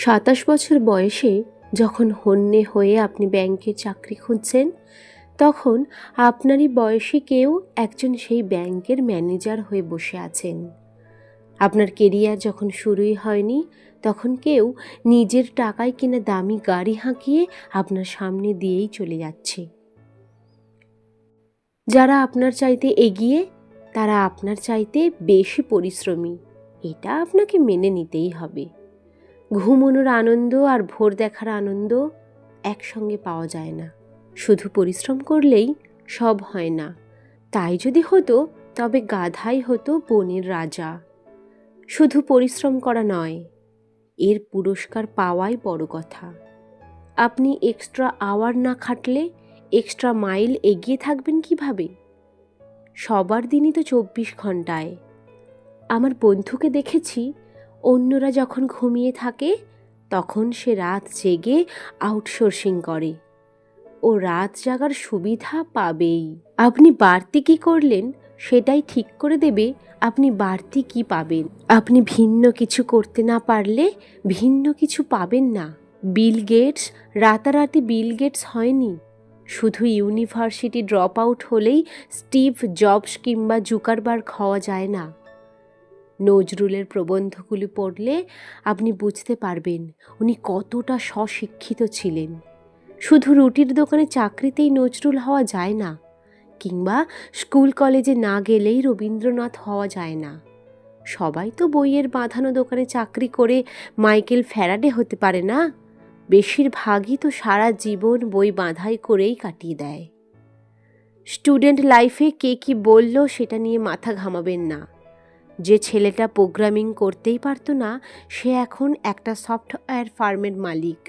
সাতাশ বছর বয়সে যখন হন্যে হয়ে আপনি ব্যাংকে চাকরি খুঁজছেন, তখন আপনারই বয়সী কেউ একজন সেই ব্যাংকের ম্যানেজার হয়ে বসে আছেন। আপনার কেরিয়ার যখন শুরুই হয়নি, তখন কেউ নিজের টাকায় কিনা দামি গাড়ি হাঁকিয়ে আপনার সামনে দিয়েই চলে যাচ্ছে। যারা আপনার চাইতে এগিয়ে, তারা আপনার চাইতে বেশি পরিশ্রমী। এটা আপনাকে মেনে নিতেই হবে। ঘুমোনোর আনন্দ আর ভোর দেখার আনন্দ একসঙ্গে পাওয়া যায় না। শুধু পরিশ্রম করলেই সব হয় না। তাই যদি হতো, তবে গাধাই হতো বনের রাজা। শুধু পরিশ্রম করা নয়, এর পুরস্কার পাওয়াই বড় কথা। আপনি এক্সট্রা আওয়ার না খাটলে এক্সট্রা মাইল এগিয়ে থাকবেন কীভাবে? সবার দিনই তো চব্বিশ ঘন্টায়। আমার বন্ধুকে দেখেছি অন্যরা যখন ঘুমিয়ে থাকে, তখন সে রাত জেগে আউটসোর্সিং করে। ও রাত জাগার সুবিধা পাবেই। আপনি বাড়তি কী করলেন, সেটাই ঠিক করে দেবে, আপনি বাড়তি কি পাবেন। আপনি ভিন্ন কিছু করতে না পারলে, ভিন্ন কিছু পাবেন না। বিল গেটস, রাতারাতি বিল গেটস হয়নি। শুধু ইউনিভার্সিটি ড্রপ আউট হলেই স্টিভ জবস কিংবা জুকারবার্গ হওয়া যায় না। নজরুলের প্রবন্ধগুলি পড়লে আপনি বুঝতে পারবেন উনি কতটা স্বশিক্ষিত ছিলেন। শুধু রুটির দোকানে চাকরিতেই নজরুল হওয়া যায় না, কিংবা স্কুল কলেজে না গেলেই রবীন্দ্রনাথ হওয়া যায় না। সবাই তো বইয়ের বাঁধানো দোকানে চাকরি করে মাইকেল ফ্যারাডে হতে পারে না? বেশিরভাগই তো সারা জীবন বই বাঁধাই করেই কাটিয়ে দেয়। স্টুডেন্ট লাইফে কে কি বলল সেটা নিয়ে মাথা ঘামাবেন না। যে ছেলেটা প্রোগ্রামিং করতেই পারতো না, সে এখন একটা সফটওয়্যার ফার্মের মালিক।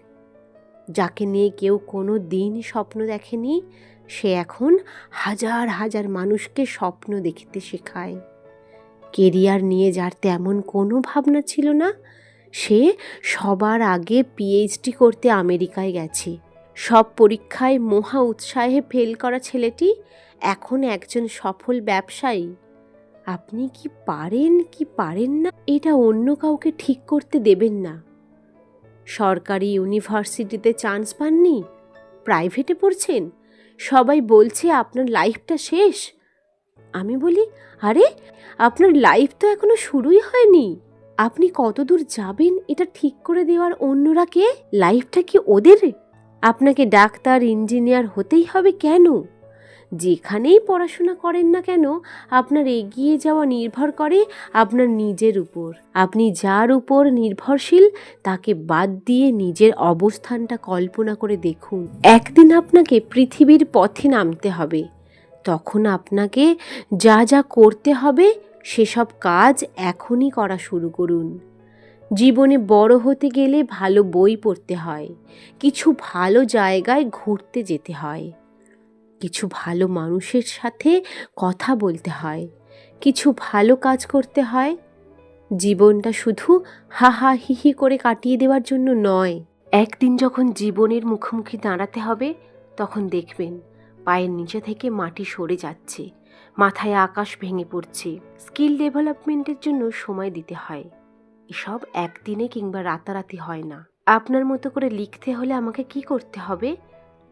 যাকে নিয়ে কেউ কোনো দিন স্বপ্ন দেখেনি, সে এখন হাজার হাজার মানুষকে স্বপ্ন দেখতে শেখায়। কেরিয়ার নিয়ে যার তেমন কোনো ভাবনা ছিল না, সে সবার আগে পিএইচডি করতে আমেরিকায় গেছে। সব পরীক্ষায় মহা উৎসাহে ফেল করা ছেলেটি এখন একজন সফল ব্যবসায়ী। আপনি কি পারেন কি পারেন না, এটা অন্য কাউকে ঠিক করতে দেবেন না। সরকারি ইউনিভার্সিটিতে চান্স পাননি? প্রাইভেটে পড়ছেন? সবাই বলছে আপনার লাইফটা শেষ। আমি বলি, আরে, আপনার লাইফ তো এখনও শুরুই হয়নি। আপনি কতদূর যাবেন এটা ঠিক করে দেওয়ার অন্যরা কে? লাইফটা কি ওদের? আপনাকে ডাক্তার, ইঞ্জিনিয়ার হতেই হবে কেন? যেখানেই পড়াশোনা করেন না কেন, আপনার এগিয়ে যাওয়া নির্ভর করে আপনার নিজের উপর। আপনি যার উপর নির্ভরশীল, তাকে বাদ দিয়ে নিজের অবস্থানটা কল্পনা করে দেখুন। একদিন আপনাকে পৃথিবীর পথে নামতে হবে। তখন আপনাকে যা যা করতে হবে, সেসব কাজ এখনই করা শুরু করুন। জীবনে বড় হতে গেলে ভালো বই পড়তে হয়। কিছু ভালো জায়গায় ঘুরতে যেতে হয়। কিছু ভালো মানুষের সাথে কথা বলতে হয়, কিছু ভালো কাজ করতে হয়। জীবনটা শুধু হা হা হি হি করে কাটিয়ে দেওয়ার জন্য নয়, একদিন যখন জীবনের মুখোমুখি দাঁড়াতে হবে, তখন দেখবেন পায়ের নিচে থেকে মাটি সরে যাচ্ছে, মাথায় আকাশ ভেঙে পড়ছে। স্কিল ডেভেলপমেন্টের জন্য সময় দিতে হয়। এসব একদিনে কিংবা রাতারাতি হয় না। আপনার মতো করে লিখতে হলে আমাকে কি করতে হবে?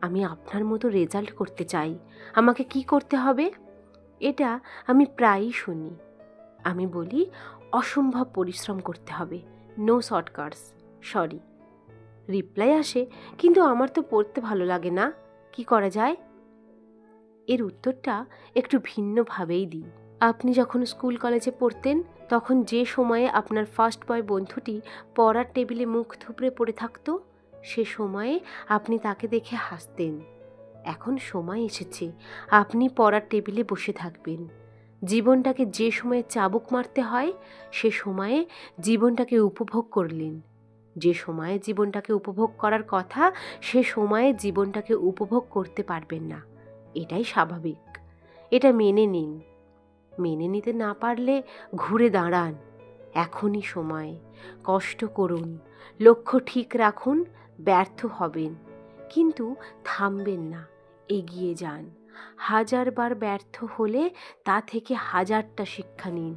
আমি আপনার মতো রেজাল্ট করতে চাই। আমাকে কি করতে হবে? এটা আমি প্রায়ই শুনি। আমি বলি, অসম্ভব পরিশ্রম করতে হবে। No shortcuts. সরি। রিপ্লাই আসে, কিন্তু আমার তো পড়তে ভালো লাগে না। কি করা যায়? এর উত্তরটা একটু ভিন্নভাবেই দিই। আপনি যখন স্কুল কলেজে পড়তেন, তখন যে সময়ে আপনার ফার্স্ট বয় বন্ধুটি পড়ার টেবিলে মুখ থুবড়ে পড়ে থাকতো সে সময়ে আপনি তাকে দেখে হাসতেন। এখন সময় এসেছে, আপনি পড়ার টেবিলে বসে থাকবেন। জীবনটাকে যে সময়ে চাবুক মারতে হয়, সে সময়ে জীবনটাকে উপভোগ করলেন। যে সময়ে জীবনটাকে উপভোগ করার কথা, সে সময়ে জীবনটাকে উপভোগ করতে পারবেন না। এটাই স্বাভাবিক। এটা মেনে নিন। মেনে নিতে না পারলে ঘুরে দাঁড়ান। এখনই সময়। কষ্ট করুন। লক্ষ্য ঠিক রাখুন। ব্যর্থ হবেন, কিন্তু থামবেন না, এগিয়ে যান। হাজারবার ব্যর্থ হলে তা থেকে হাজারটা শিক্ষা নিন,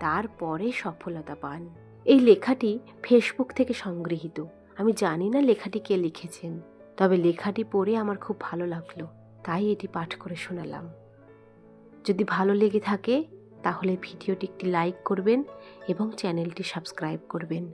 তারপরে সফলতা পান। এই লেখাটি ফেসবুক থেকে সংগৃহীত। আমি জানি না লেখাটি কে লিখেছেন, তবে লেখাটি পড়ে আমার খুব ভালো লাগল, তাই এটি পাঠ করে শোনালাম। যদি ভালো লেগে থাকে, তাহলে ভিডিওটি একটি লাইক করবেন এবং চ্যানেলটি সাবস্ক্রাইব করবেন।